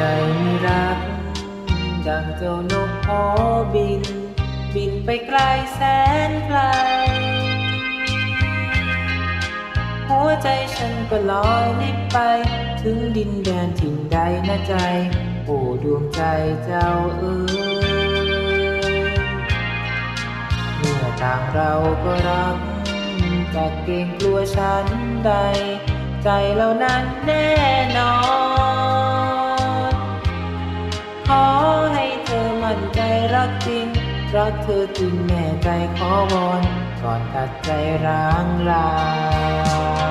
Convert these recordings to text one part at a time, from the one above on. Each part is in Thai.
ใจรักดังเจ้านกหอบิน บินไปไกลแสนไกล หัวใจฉันก็ลอยลิบไป ถึงดินแดนถิ่นใดนะใจ โอ้ดวงใจเจ้าเอ๋ยเมื่อต่างเราก็รักจากเกรงกลัวฉันใด ใจเรานั้นแน่นอน ใจรักจริงรักเธอจริงแม่ใจขอวอนก่อนตัดใจร้างลา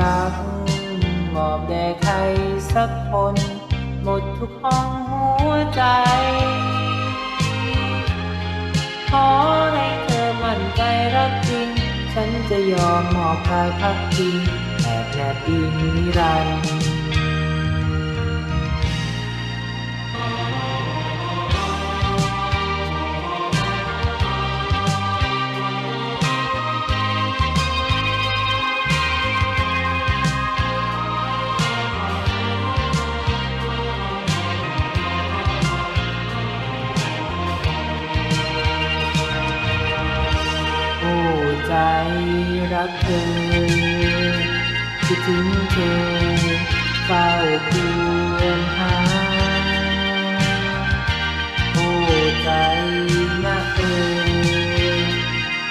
รัก มอบแด่ใครสักคน หมดทุกห้องหัวใจ ขอให้เธอมั่นใจรักจริง ฉันจะยอมมอบกายพักจริงแอบแนบอิงนิรันดร์ รักเธอคิดถึงเธอเฝ้าควรหาโอ้ใจนะเอ๋ย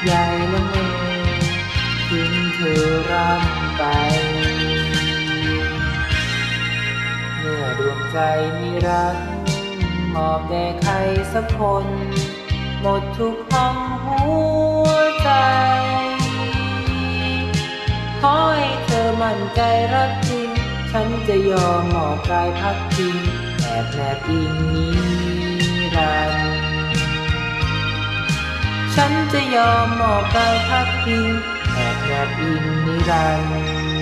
ใหญ่ละเมอถึงเธอร่ำไป เมื่อดวงใจมีรักมอบแด่ใครสักคน หมดทุกห้องหัวใจ ขอให้เธอมั่นใจรักจริง ฉันจะยอมมอบกายพักพิงแอบแนบอิงนิรันดร์ฉันจะยอมมอบกายพักพิงแอบแนบอิงนิรันดร์